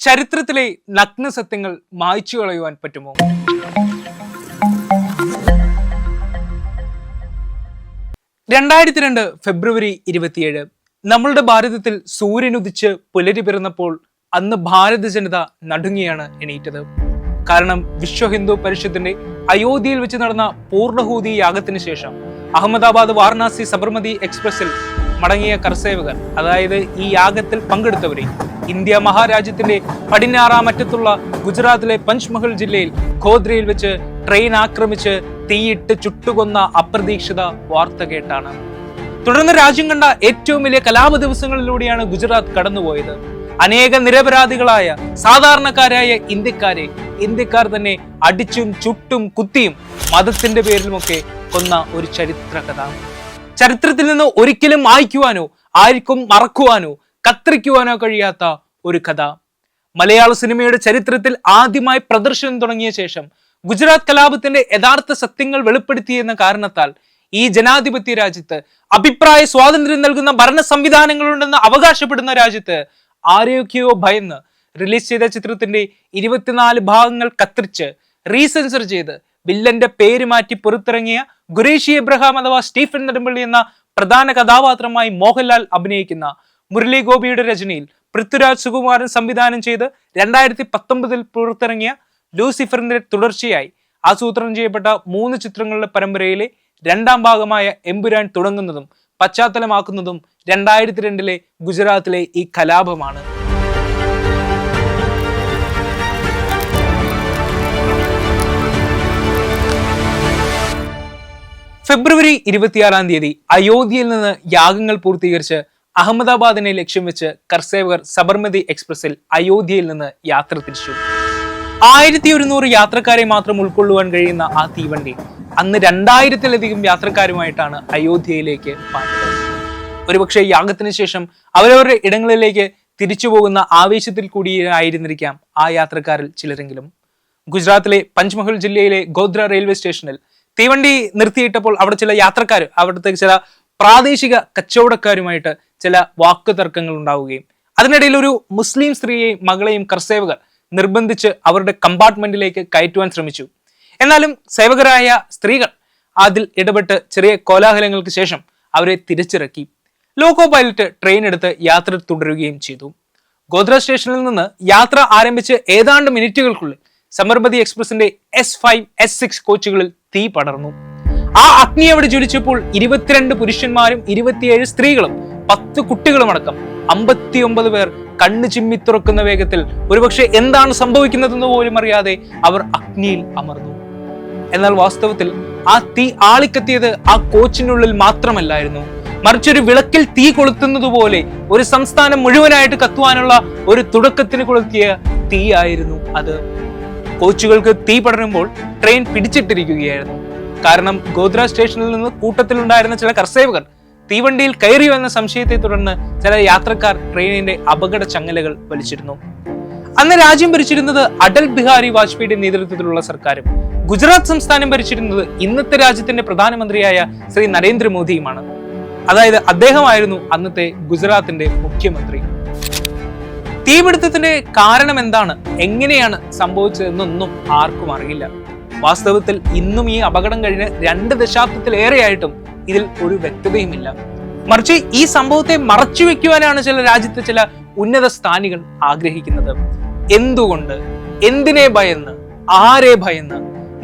ചരിത്രത്തിലെ നഗ്ന സത്യങ്ങൾ മായ്ച്ചു കളയുവാൻ പറ്റുമോ? രണ്ടായിരത്തി രണ്ട് ഫെബ്രുവരി ഇരുപത്തിയേഴ് നമ്മളുടെ ഭാരതത്തിൽ സൂര്യനുദിച്ച് പുലരി പിറന്നപ്പോൾ അന്ന് ഭാരത ജനത നടുങ്ങിയാണ് എണീറ്റത്. കാരണം വിശ്വ ഹിന്ദു പരിഷത്തിന്റെ അയോധ്യയിൽ വെച്ച് നടന്ന പൂർണഹൂതി യാഗത്തിന് ശേഷം അഹമ്മദാബാദ് വാരണാസി സബർമതി എക്സ്പ്രസിൽ മടങ്ങിയ കർസേവകർ അതായത് ഈ യാഗത്തിൽ പങ്കെടുത്തവരെ ഇന്ത്യ മഹാരാജ്യത്തിന്റെ പടിഞ്ഞാറാമറ്റത്തുള്ള ഗുജറാത്തിലെ പഞ്ച്മഹൽ ജില്ലയിൽ ഖോദ്രയിൽ വെച്ച് ട്രെയിൻ ആക്രമിച്ച് തീയിട്ട് ചുട്ടുകൊന്ന അപ്രതീക്ഷിത വാർത്ത കേട്ടാണ്. തുടർന്ന് രാജ്യം കണ്ട ഏറ്റവും വലിയ കലാപ ദിവസങ്ങളിലൂടെയാണ് ഗുജറാത്ത് കടന്നുപോയത്. അനേക നിരപരാധികളായ സാധാരണക്കാരായ ഇന്ത്യക്കാരെ ഇന്ത്യക്കാർ തന്നെ അടിച്ചും ചുട്ടും കുത്തിയും മതത്തിന്റെ പേരിലുമൊക്കെ കൊന്ന ഒരു ചരിത്ര കഥ ചരിത്രത്തിൽ നിന്ന് ഒരിക്കലും മായ്ക്കുവാനോ ആർക്കും മറക്കുവാനോ കത്തിരിക്കുവാനോ കഴിയാത്ത ഒരു കഥ. മലയാള സിനിമയുടെ ചരിത്രത്തിൽ ആദ്യമായി പ്രദർശനം തുടങ്ങിയ ശേഷം ഗുജറാത്ത് കലാപത്തിന്റെ യഥാർത്ഥ സത്യങ്ങൾ വെളിപ്പെടുത്തിയെന്ന കാരണത്താൽ ഈ ജനാധിപത്യ രാജ്യത്ത് അഭിപ്രായ സ്വാതന്ത്ര്യം നൽകുന്ന ഭരണ സംവിധാനങ്ങളുണ്ടെന്ന് അവകാശപ്പെടുന്ന രാജ്യത്ത് ആരെയൊക്കെയോ ഭയന്ന് റിലീസ് ചെയ്ത ചിത്രത്തിന്റെ ഇരുപത്തിനാല് ഭാഗങ്ങൾ കത്തിരിച്ച് റീസെൻസർ ചെയ്ത് വില്ലന്റെ പേര് മാറ്റി പുറത്തിറങ്ങിയ ഗുരേഷി എബ്രഹാം അഥവാ സ്റ്റീഫൻ നെടുമ്പള്ളി എന്ന പ്രധാന കഥാപാത്രമായി മോഹൻലാൽ അഭിനയിക്കുന്ന മുരളി ഗോപിയുടെ രചനയിൽ പൃഥ്വിരാജ് സുകുമാരൻ സംവിധാനം ചെയ്ത് രണ്ടായിരത്തി പത്തൊമ്പതിൽ പുറത്തിറങ്ങിയ ലൂസിഫറിന്റെ തുടർച്ചയായി ആസൂത്രണം ചെയ്യപ്പെട്ട മൂന്ന് ചിത്രങ്ങളുടെ പരമ്പരയിലെ രണ്ടാം ഭാഗമായ എമ്പുരാൻ തുടങ്ങുന്നതും പശ്ചാത്തലമാക്കുന്നതും രണ്ടായിരത്തി രണ്ടിലെ ഗുജറാത്തിലെ ഈ കലാപമാണ്. ഫെബ്രുവരി ഇരുപത്തിയാറാം തീയതി അയോധ്യയിൽ നിന്ന് യാഗങ്ങൾ പൂർത്തീകരിച്ച് അഹമ്മദാബാദിനെ ലക്ഷ്യം വെച്ച് കർസേവകർ സബർമതി എക്സ്പ്രസിൽ അയോധ്യയിൽ നിന്ന് യാത്ര തിരിച്ചു. ആയിരത്തി ഒരുന്നൂറ് യാത്രക്കാരെ മാത്രം ഉൾക്കൊള്ളുവാൻ കഴിയുന്ന ആ തീവണ്ടി അന്ന് രണ്ടായിരത്തിലധികം യാത്രക്കാരുമായിട്ടാണ് അയോധ്യയിലേക്ക് പാഞ്ഞത്. ഒരുപക്ഷെ യാഗത്തിന് ശേഷം അവരവരുടെ ഇടങ്ങളിലേക്ക് തിരിച്ചു പോകുന്ന ആവേശത്തിൽ കൂടിയായിരുന്നിരിക്കാം ആ യാത്രക്കാരിൽ ചിലരെങ്കിലും. ഗുജറാത്തിലെ പഞ്ച്മഹൽ ജില്ലയിലെ ഗോദ്ര റെയിൽവേ സ്റ്റേഷനിൽ തീവണ്ടി നിർത്തിയിട്ടപ്പോൾ അവിടെ ചില യാത്രക്കാർ അവിടുത്തെ ചില പ്രാദേശിക കച്ചവടക്കാരുമായിട്ട് ചില വാക്കുതർക്കങ്ങൾ ഉണ്ടാവുകയും അതിനിടയിൽ ഒരു മുസ്ലിം സ്ത്രീയെയും മകളെയും കർസേവകർ നിർബന്ധിച്ച് അവരുടെ കമ്പാർട്ട്മെന്റിലേക്ക് കയറ്റുവാൻ ശ്രമിച്ചു. എന്നാലും സേവകരായ സ്ത്രീകൾ അതിൽ ഇടപെട്ട് ചെറിയ കോലാഹലങ്ങൾക്ക് ശേഷം അവരെ തിരിച്ചിറക്കി. ലോക്കോ പൈലറ്റ് ട്രെയിൻ എടുത്ത് യാത്ര തുടരുകയും ചെയ്തു. ഗോദ്ര സ്റ്റേഷനിൽ നിന്ന് യാത്ര ആരംഭിച്ച് ഏതാണ്ട് മിനിറ്റുകൾക്കുള്ളിൽ സമർമതി എക്സ്പ്രസിന്റെ എസ് ഫൈവ് എസ് സിക്സ് കോച്ചുകളിൽ തീ പടർന്നു. ആ അഗ്നി അവിടെ ജ്വലിച്ചപ്പോൾ ഇരുപത്തിരണ്ട് പുരുഷന്മാരും ഇരുപത്തിയേഴ് സ്ത്രീകളും പത്ത് കുട്ടികളും അടക്കം അമ്പത്തിയൊമ്പത് പേർ കണ്ണു ചിമ്മി തുറക്കുന്ന വേഗത്തിൽ. ഒരുപക്ഷെ എന്താണ് സംഭവിക്കുന്നതെന്ന് പോലും അറിയാതെ അവർ അഗ്നിയിൽ അമർന്നു. എന്നാൽ വാസ്തവത്തിൽ ആ തീ ആളിക്കത്തിയത് ആ കോച്ചിനുള്ളിൽ മാത്രമല്ലായിരുന്നു. മറിച്ചൊരു വിളക്കിൽ തീ കൊളുത്തുന്നത് പോലെ ഒരു സംസ്ഥാനം മുഴുവനായിട്ട് കത്തുവാനുള്ള ഒരു തുടക്കത്തിന് കൊളുത്തിയ തീയായിരുന്നു അത്. കോച്ചുകൾക്ക് തീ പടരുമ്പോൾ ട്രെയിൻ പിടിച്ചിട്ടിരിക്കുകയായിരുന്നു. കാരണം ഗോദ്ര സ്റ്റേഷനിൽ നിന്ന് കൂട്ടത്തിലുണ്ടായിരുന്ന ചില കർസേവകർ തീവണ്ടിയിൽ കയറിയോ എന്ന സംശയത്തെ തുടർന്ന് ചില യാത്രക്കാർ ട്രെയിനിന്റെ അപകട ചങ്ങലകൾ വലിച്ചിരുന്നു. അന്ന് രാജ്യം ഭരിച്ചിരുന്നത് അടൽ ബിഹാരി വാജ്പേയിയുടെ നേതൃത്വത്തിലുള്ള സർക്കാരും ഗുജറാത്ത് സംസ്ഥാനം ഭരിച്ചിരുന്നത് ഇന്നത്തെ രാജ്യത്തിന്റെ പ്രധാനമന്ത്രിയായ ശ്രീ നരേന്ദ്രമോദിയുമാണ്. അതായത് അദ്ദേഹമായിരുന്നു അന്നത്തെ ഗുജറാത്തിന്റെ മുഖ്യമന്ത്രി. തീപിടുത്തത്തിന്റെ കാരണം എന്താണ്? എങ്ങനെയാണ് സംഭവിച്ചതെന്നൊന്നും ആർക്കും അറിയില്ല. വാസ്തവത്തിൽ ഇന്നും ഈ അപകടം കഴിഞ്ഞ് രണ്ട് ദശാബ്ദത്തിലേറെയായിട്ടും ഇതിൽ ഒരു വ്യക്തതയുമില്ല. മറിച്ച് ഈ സംഭവത്തെ മറച്ചു വെക്കുവാനാണ് ചില രാജ്യത്തെ ചില ഉന്നത സ്ഥാനികൾ ആഗ്രഹിക്കുന്നത്. എന്തുകൊണ്ട്? എന്തിനെ ഭയന്ന്? ആരെ ഭയന്ന്?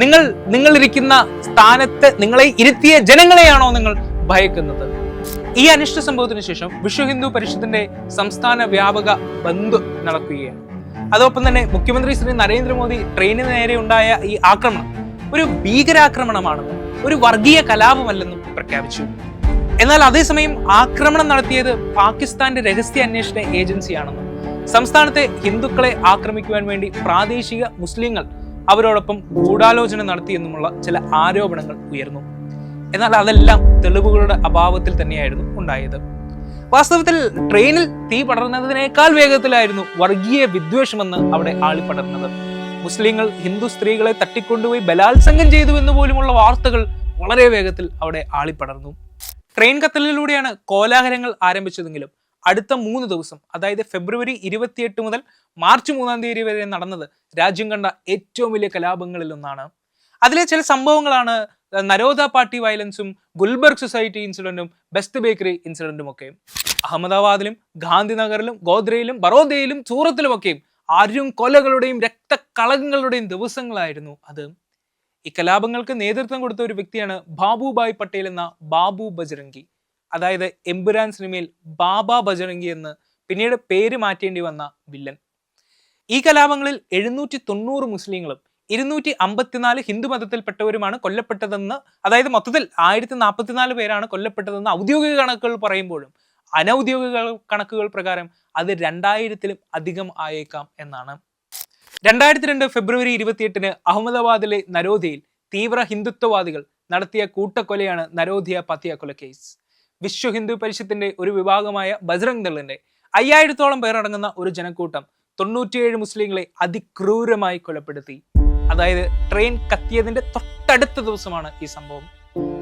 നിങ്ങൾ നിങ്ങളിരിക്കുന്ന സ്ഥാനത്ത് നിങ്ങളെ ഇരുത്തിയ ജനങ്ങളെയാണോ നിങ്ങൾ ഭയക്കുന്നത്? ഈ അനിഷ്ട സംഭവത്തിന് ശേഷം വിശ്വ ഹിന്ദു പരിഷത്തിന്റെ സംസ്ഥാന വ്യാപക ബന്ദ് നടക്കുകയാണ്. അതോടൊപ്പം തന്നെ മുഖ്യമന്ത്രി ശ്രീ നരേന്ദ്രമോദി ട്രെയിനിന് നേരെ ഉണ്ടായ ഈ ആക്രമണം ഒരു ഭീകരാക്രമണമാണെന്നും ഒരു വർഗീയ കലാപമല്ലെന്നും പ്രഖ്യാപിച്ചു. എന്നാൽ അതേസമയം ആക്രമണം നടത്തിയത് പാകിസ്ഥാന്റെ രഹസ്യ അന്വേഷണ ഏജൻസിയാണെന്നും സംസ്ഥാനത്തെ ഹിന്ദുക്കളെ ആക്രമിക്കുവാൻ വേണ്ടി പ്രാദേശിക മുസ്ലിങ്ങൾ അവരോടൊപ്പം ഗൂഢാലോചന നടത്തിയെന്നുമുള്ള ചില ആരോപണങ്ങൾ ഉയർന്നു. എന്നാൽ അതെല്ലാം തെളിവുകളുടെ അഭാവത്തിൽ തന്നെയായിരുന്നു ഉണ്ടായത്. വാസ്തവത്തിൽ ട്രെയിനിൽ തീ പടർന്നതിനേക്കാൾ വേഗത്തിലായിരുന്നു വർഗീയ വിദ്വേഷമെന്ന് അവിടെ ആളിപ്പടർന്നത് മുസ്ലിങ്ങൾ ഹിന്ദു സ്ത്രീകളെ തട്ടിക്കൊണ്ടുപോയി ബലാത്സംഗം ചെയ്തു എന്ന് പോലുമുള്ള വാർത്തകൾ വളരെ വേഗത്തിൽ അവിടെ ആളിപ്പടർന്നു ട്രെയിൻ കത്തലിലൂടെയാണ് കോലാഹലങ്ങൾ ആരംഭിച്ചതെങ്കിലും അടുത്ത മൂന്ന് ദിവസം അതായത് ഫെബ്രുവരി ഇരുപത്തിയെട്ട് മുതൽ മാർച്ച് മൂന്നാം തീയതി വരെ നടന്നത് രാജ്യം കണ്ട ഏറ്റവും വലിയ കലാപങ്ങളിൽ ഒന്നാണ്. അതിലെ ചില സംഭവങ്ങളാണ് നരോദ പാർട്ടി വയലൻസും ഗുൽബർഗ് സൊസൈറ്റി ഇൻസിഡന്റും ബെസ്റ്റ് ബേക്കറി ഇൻസിഡന്റും ഒക്കെ. അഹമ്മദാബാദിലും ഗാന്ധിനഗറിലും ഗോദ്രയിലും ബറോദയിലും സൂറത്തിലുമൊക്കെയും ആരും കൊലകളുടെയും രക്തക്കളങ്ങളുടെയും ദിവസങ്ങളായിരുന്നു അത്. ഈ കലാപങ്ങൾക്ക് നേതൃത്വം കൊടുത്ത ഒരു വ്യക്തിയാണ് ബാബുഭായ് പട്ടേൽ എന്ന ബാബു ബജറംഗി അതായത് എമ്പുരാൻ സിനിമയിൽ ബാബ ബജറംഗി എന്ന് പിന്നീട് പേര് മാറ്റേണ്ടി വന്ന വില്ലൻ. ഈ കലാപങ്ങളിൽ എഴുന്നൂറ്റി തൊണ്ണൂറ് മുസ്ലിങ്ങളും ഇരുന്നൂറ്റി അമ്പത്തിനാല് ഹിന്ദു മതത്തിൽപ്പെട്ടവരുമാണ് കൊല്ലപ്പെട്ടതെന്ന് അതായത് മൊത്തത്തിൽ ആയിരത്തി നാൽപ്പത്തിനാല് പേരാണ് കൊല്ലപ്പെട്ടതെന്ന് ഔദ്യോഗിക കണക്കുകൾ പറയുമ്പോഴും അനൗദ്യോഗിക കണക്കുകൾ പ്രകാരം അത് രണ്ടായിരത്തിലും അധികം ആയേക്കാം എന്നാണ്. രണ്ടായിരത്തി രണ്ട് ഫെബ്രുവരി ഇരുപത്തിയെട്ടിന് അഹമ്മദാബാദിലെ നരോധയിൽ തീവ്ര ഹിന്ദുത്വവാദികൾ നടത്തിയ കൂട്ടക്കൊലയാണ് നരോധിയ പത്തിയ കൊല കേസ്. വിശ്വ ഹിന്ദു പരിഷത്തിന്റെ ഒരു വിഭാഗമായ ബജ്രംഗ് ദളിന്റെ അയ്യായിരത്തോളം പേരടങ്ങുന്ന ഒരു ജനക്കൂട്ടം തൊണ്ണൂറ്റിയേഴ് മുസ്ലിങ്ങളെ അതിക്രൂരമായി കൊലപ്പെടുത്തി. അതായത് ട്രെയിൻ കത്തിയതിന്റെ തൊട്ടടുത്ത ദിവസമാണ് ഈ സംഭവം.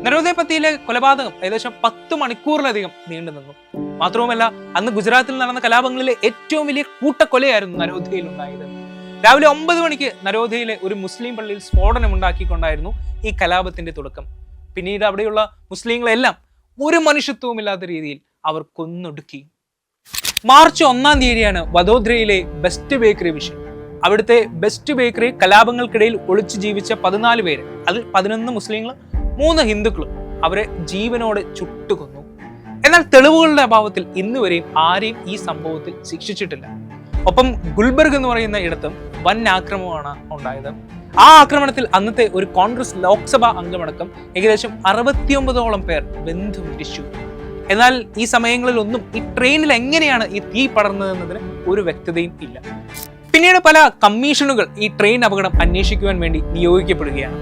നരോദയപത്തിയിലെ കൊലപാതകം ഏകദേശം പത്ത് മണിക്കൂറിലധികം നീണ്ടു നിന്നു. മാത്രവുമല്ല അന്ന് ഗുജറാത്തിൽ നടന്ന കലാപങ്ങളിലെ ഏറ്റവും വലിയ കൂട്ടക്കൊലയായിരുന്നു നരോധയിൽ ഉണ്ടായത്. രാവിലെ ഒമ്പത് മണിക്ക് നരോധയിലെ ഒരു മുസ്ലിം പള്ളിയിൽ സ്ഫോടനം ഉണ്ടാക്കിക്കൊണ്ടായിരുന്നു ഈ കലാപത്തിന്റെ തുടക്കം. പിന്നീട് അവിടെയുള്ള മുസ്ലിങ്ങളെല്ലാം ഒരു മനുഷ്യത്വവുമില്ലാത്ത രീതിയിൽ അവർ കൊന്നൊടുക്കി. മാർച്ച് ഒന്നാം തീയതിയാണ് വദോദ്രയിലെ ബെസ്റ്റ് ബേക്കറി വിഷയം. അവിടുത്തെ ബെസ്റ്റ് ബേക്കറി കലാപങ്ങൾക്കിടയിൽ ഒളിച്ചു ജീവിച്ച പതിനാല് പേര്. അതിൽ പതിനൊന്ന് മുസ്ലിങ്ങളും മൂന്ന് ഹിന്ദുക്കളും അവരെ ജീവനോടെ ചുട്ടുകൊന്നു. എന്നാൽ തെളിവുകളുടെ അഭാവത്തിൽ ഇന്നുവരെയും ആരെയും ഈ സംഭവത്തിൽ ശിക്ഷിച്ചിട്ടില്ല. ഒപ്പം ഗുൽബർഗ് എന്ന് പറയുന്ന ഇടത്തും വൻ ആക്രമണമാണ് ഉണ്ടായത്. ആ ആക്രമണത്തിൽ അന്നത്തെ ഒരു കോൺഗ്രസ് ലോക്സഭാ അംഗമടക്കം ഏകദേശം അറുപത്തിയൊമ്പതോളം പേർ ബന്ധു മരിച്ചു. എന്നാൽ ഈ സമയങ്ങളിൽ ഒന്നും ഈ ട്രെയിനിൽ എങ്ങനെയാണ് ഈ തീ പടർന്നതെന്നതിന് ഒരു വ്യക്തതയും ഇല്ല. പിന്നീട് പല കമ്മീഷനുകൾ ഈ ട്രെയിൻ അപകടം അന്വേഷിക്കുവാൻ വേണ്ടി നിയോഗിക്കപ്പെടുകയാണ്.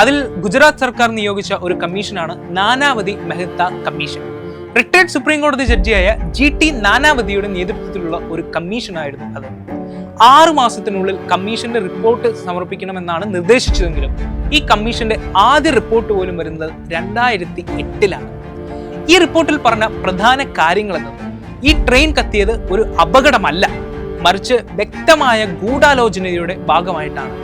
അതിൽ ഗുജറാത്ത് സർക്കാർ നിയോഗിച്ച ഒരു കമ്മീഷനാണ് Nanavati Mehta commission. Retired supreme കോടതി ജഡ്ജിയായ ജി ടി നാനാവതിയുടെ നേതൃത്വത്തിലുള്ള ഒരു കമ്മീഷനായിരുന്നു അത്. ആറു മാസത്തിനുള്ളിൽ കമ്മീഷന്റെ റിപ്പോർട്ട് സമർപ്പിക്കണമെന്നാണ് നിർദ്ദേശിച്ചതെങ്കിലും ഈ കമ്മീഷന്റെ ആദ്യ റിപ്പോർട്ട് പോലും വരുന്നത് രണ്ടായിരത്തി എട്ടിലാണ് ഈ റിപ്പോർട്ടിൽ പറഞ്ഞ പ്രധാന കാര്യങ്ങളെന്നത് ഈ ട്രെയിൻ കത്തിയത് ഒരു അപകടമല്ല. മറിച്ച് വ്യക്തമായ ഗൂഢാലോചനയുടെ ഭാഗമായിട്ടാണ്.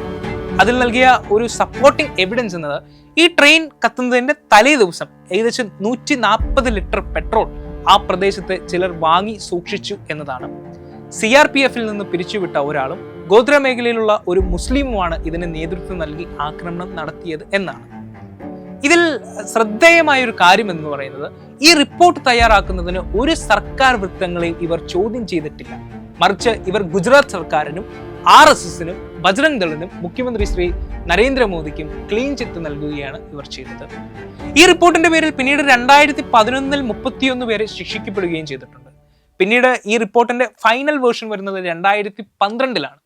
അതിൽ നൽകിയ ഒരു സപ്പോർട്ടിംഗ് എവിഡൻസ് എന്നത് ഈ ട്രെയിൻ കത്തുന്നതിന്റെ തലേ ദിവസം ഏകദേശം നൂറ്റി നാൽപ്പത് ലിറ്റർ പെട്രോൾ ആ പ്രദേശത്തെ ചിലർ വാങ്ങി സൂക്ഷിച്ചു എന്നതാണ്. സി ആർ പി എഫിൽ നിന്ന് പിരിച്ചുവിട്ട ഒരാളും ഗോത്ര മേഖലയിലുള്ള ഒരു മുസ്ലിമുമാണ് ഇതിന് നേതൃത്വം നൽകി ആക്രമണം നടത്തിയത് എന്നാണ്. ഇതിൽ ശ്രദ്ധേയമായ ഒരു കാര്യം എന്ന് പറയുന്നത് ഈ റിപ്പോർട്ട് തയ്യാറാക്കുന്നതിന് ഒരു സർക്കാർ വൃത്തങ്ങളെയും ഇവർ ചോദ്യം ചെയ്തിട്ടില്ല. മറിച്ച് ഇവർ ഗുജറാത്ത് സർക്കാരിനും ആർ എസ് എസിനും ബജ്രംഗ് ദളിനും മുഖ്യമന്ത്രി ശ്രീ നരേന്ദ്രമോദിക്കും ക്ലീൻ ചിറ്റ് നൽകുകയാണ് ഇവർ ചെയ്തത്. ഈ റിപ്പോർട്ടിന്റെ പേരിൽ പിന്നീട് രണ്ടായിരത്തി പതിനൊന്നിൽ മുപ്പത്തിയൊന്ന് പേരെ ശിക്ഷിക്കപ്പെടുകയും ചെയ്തിട്ടുണ്ട്. പിന്നീട് ഈ റിപ്പോർട്ടിന്റെ ഫൈനൽ വേർഷൻ വരുന്നത് രണ്ടായിരത്തി പന്ത്രണ്ടിലാണ്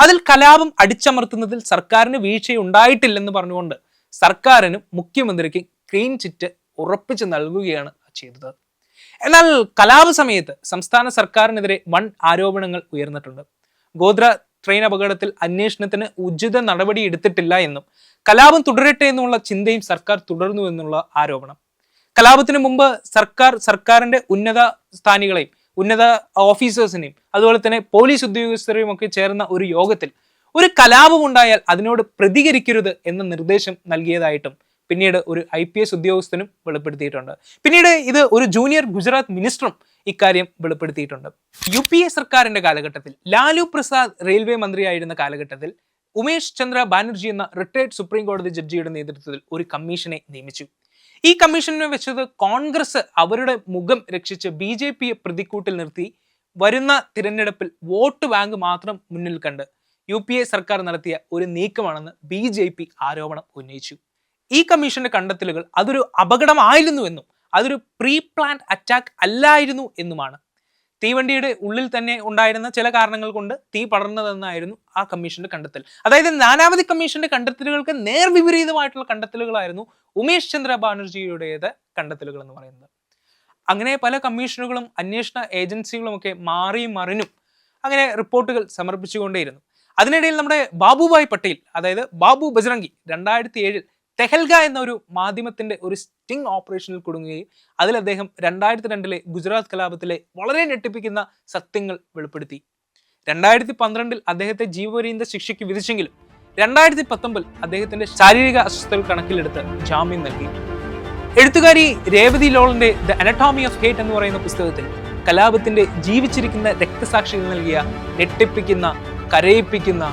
അതിൽ കലാപം അടിച്ചമർത്തുന്നതിൽ സർക്കാരിന് വീഴ്ചയുണ്ടായിട്ടില്ലെന്ന് പറഞ്ഞുകൊണ്ട് സർക്കാരിനും മുഖ്യമന്ത്രിക്കും ക്ലീൻ ചിറ്റ് ഉറപ്പിച്ച് നൽകുകയാണ് ചെയ്തത്. എന്നാൽ കലാപ സമയത്ത് സംസ്ഥാന സർക്കാരിനെതിരെ വൺ ആരോപണങ്ങൾ ഉയർന്നിട്ടുണ്ട്. ഗോത്ര ട്രെയിൻ അപകടത്തിൽ അന്വേഷണത്തിന് ഉചിത നടപടി എടുത്തിട്ടില്ല എന്നും കലാപം തുടരട്ടെ എന്നുള്ള ചിന്തയും സർക്കാർ തുടർന്നു എന്നുള്ള ആരോപണം. കലാപത്തിന് മുമ്പ് സർക്കാർ സർക്കാരിന്റെ ഉന്നത സ്ഥാനികളെയും ഉന്നത ഓഫീസേഴ്സിനെയും അതുപോലെ തന്നെ പോലീസ് ഉദ്യോഗസ്ഥരെയും ഒക്കെ ചേർന്ന ഒരു യോഗത്തിൽ ഒരു കലാപമുണ്ടായാൽ അതിനോട് പ്രതികരിക്കരുത് എന്ന നിർദ്ദേശം നൽകിയതായിട്ടും പിന്നീട് ഒരു ഐ പി എസ് ഉദ്യോഗസ്ഥനും വെളിപ്പെടുത്തിയിട്ടുണ്ട്. പിന്നീട് ഇത് ഒരു ജൂനിയർ ഗുജറാത്ത് മിനിസ്റ്ററും ഇക്കാര്യം വെളിപ്പെടുത്തിയിട്ടുണ്ട്. യു പി എ സർക്കാരിന്റെ കാലഘട്ടത്തിൽ ലാലു പ്രസാദ് റെയിൽവേ മന്ത്രിയായിരുന്ന കാലഘട്ടത്തിൽ ഉമേഷ് ചന്ദ്ര ബാനർജി എന്ന റിട്ടയർഡ് സുപ്രീം കോടതി ജഡ്ജിയുടെ നേതൃത്വത്തിൽ ഒരു കമ്മീഷനെ നിയമിച്ചു. ഈ കമ്മീഷനെ വെച്ചത് കോൺഗ്രസ് അവരുടെ മുഖം രക്ഷിച്ച് ബി ജെ പിയെ പ്രതിക്കൂട്ടിൽ നിർത്തി വരുന്ന തിരഞ്ഞെടുപ്പിൽ വോട്ട് ബാങ്ക് മാത്രം മുന്നിൽ കണ്ട് യു സർക്കാർ നടത്തിയ ഒരു നീക്കമാണെന്ന് ബി ആരോപണം ഉന്നയിച്ചു. ഈ കമ്മീഷന്റെ കണ്ടെത്തലുകൾ അതൊരു അപകടമായിരുന്നു എന്നും അതൊരു പ്രീ പ്ലാൻഡ് അറ്റാക്ക് അല്ലായിരുന്നു എന്നുമാണ്. തീവണ്ടിയുടെ ഉള്ളിൽ തന്നെ ഉണ്ടായിരുന്ന ചില കാരണങ്ങൾ കൊണ്ട് തീ പടർന്നതെന്നായിരുന്നു ആ കമ്മീഷന്റെ കണ്ടെത്തൽ. അതായത് നാനാവധി കമ്മീഷന്റെ കണ്ടെത്തലുകൾക്ക് നേർവിപരീതമായിട്ടുള്ള കണ്ടെത്തലുകളായിരുന്നു ഉമേഷ് ചന്ദ്ര ബാനർജിയുടേത് കണ്ടെത്തലുകൾ എന്ന് പറയുന്നത്. അങ്ങനെ പല കമ്മീഷനുകളും അന്വേഷണ ഏജൻസികളും ഒക്കെ മാറിയും മറിഞ്ഞും അങ്ങനെ റിപ്പോർട്ടുകൾ സമർപ്പിച്ചുകൊണ്ടേയിരുന്നു. അതിനിടയിൽ നമ്മുടെ ബാബുഭായ് പട്ടേൽ അതായത് ബാബു ബജ്രംഗി രണ്ടായിരത്തി ഏഴിൽ തെഹൽഗ എന്ന ഒരു മാധ്യമത്തിന്റെ ഒരു സ്റ്റിംഗ് ഓപ്പറേഷനിൽ കുടുങ്ങുകയും അതിൽ അദ്ദേഹം രണ്ടായിരത്തി രണ്ടിലെ ഗുജറാത്ത് കലാപത്തിലെ വളരെ ഞെട്ടിപ്പിക്കുന്ന സത്യങ്ങൾ വെളിപ്പെടുത്തി. രണ്ടായിരത്തി പന്ത്രണ്ടിൽ അദ്ദേഹത്തെ ജീവപര്യന്ത ശിക്ഷയ്ക്ക് വിധിച്ചെങ്കിലും രണ്ടായിരത്തി പത്തൊമ്പതിൽ അദ്ദേഹത്തിന്റെ ശാരീരിക അസ്വസ്ഥതകൾ കണക്കിലെടുത്ത് ജാമ്യം നൽകി എഴുത്തുകാരി രേവതി ലോളിന്റെ ദ അനട്ടോമി ഓഫ് ഹേറ്റ് എന്ന് പറയുന്ന പുസ്തകത്തിൽ കലാപത്തിന്റെ ജീവിച്ചിരിക്കുന്ന രക്തസാക്ഷികൾ നൽകിയ ഞെട്ടിപ്പിക്കുന്ന കരയിപ്പിക്കുന്ന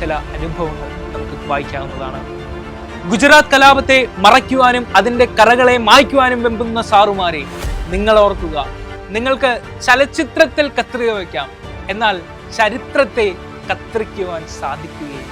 ചില അനുഭവങ്ങൾ നമുക്ക് വായിക്കാവുന്നതാണ്. ഗുജറാത്ത് കലാപത്തെ മറയ്ക്കുവാനും അതിന്റെ കറകളെ മായ്ക്കുവാനും വെമ്പുന്ന സാറുമാരെ നിങ്ങൾ ഓർക്കുക. നിങ്ങൾക്ക് ചലച്ചിത്രത്തിൽ കത്രിക വയ്ക്കാം. എന്നാൽ ചരിത്രത്തെ കത്രിക്കുവാൻ സാധിക്കുകയില്ല.